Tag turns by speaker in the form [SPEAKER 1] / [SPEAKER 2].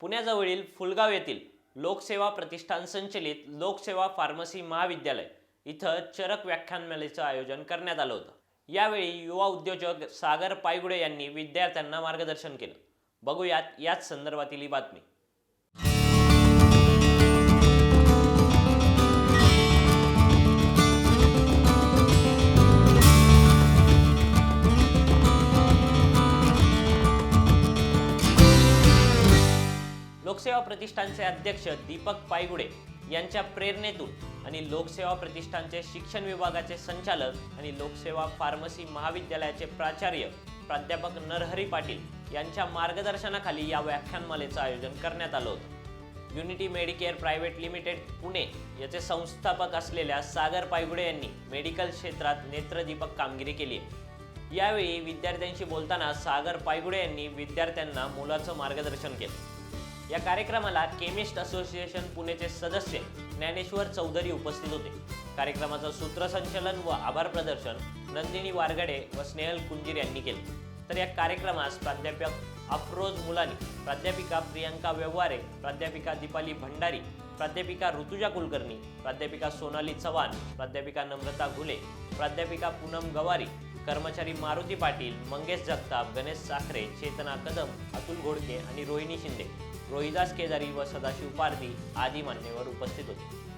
[SPEAKER 1] पुण्याजवळील फुलगाव येथील लोकसेवा प्रतिष्ठान संचलित लोकसेवा फार्मसी महाविद्यालय इथं चरक व्याख्यानमालेचं आयोजन करण्यात आलं होतं. यावेळी युवा उद्योजक सागर पायगुडे यांनी विद्यार्थ्यांना मार्गदर्शन केलं. बघूयात याच संदर्भातील ही बातमी. लोकसेवा प्रतिष्ठानचे अध्यक्ष दीपक पायगुडे यांच्या प्रेरणेतून आणि लोकसेवा प्रतिष्ठानचे शिक्षण विभागाचे संचालक आणि लोकसेवा फार्मसी महाविद्यालयाचे प्राचार्य प्राध्यापक नरहरी पाटील यांच्या मार्गदर्शनाखाली या व्याख्यानमालेचं आयोजन करण्यात आलं होतं. Unity medicare private limited Pune याचे संस्थापक असलेल्या सागर पायगुडे यांनी मेडिकल क्षेत्रात नेत्रदीपक कामगिरी केली. आहे यावेळी विद्यार्थ्यांशी बोलताना सागर पायगुडे यांनी विद्यार्थ्यांना मोलाचं मार्गदर्शन केलं. या कार्यक्रमाला केमिस्ट असोसिएशन पुणेचे सदस्य ज्ञानेश्वर चौधरी उपस्थित होते. कार्यक्रमाचं सूत्रसंचलन व आभार प्रदर्शन नंदिनी वारगडे व स्नेहल कुंजीर यांनी केले. तर या कार्यक्रमास प्राध्यापक अफरोज मुलानी प्राध्यापिका प्रियंका व्यवहारे प्राध्यापिका दीपाली भंडारी प्राध्यापिका ऋतुजा कुलकर्णी प्राध्यापिका सोनाली चव्हाण प्राध्यापिका नम्रता घुले प्राध्यापिका पूनम गवारी कर्मचारी मारुती पाटील मंगेश जगताप गणेश साखरे चेतना कदम अतुल घोडके आणि रोहिणी शिंदे. रोहिदास केदारी व सदाशिव पारधी आदी मान्यवर उपस्थित होते.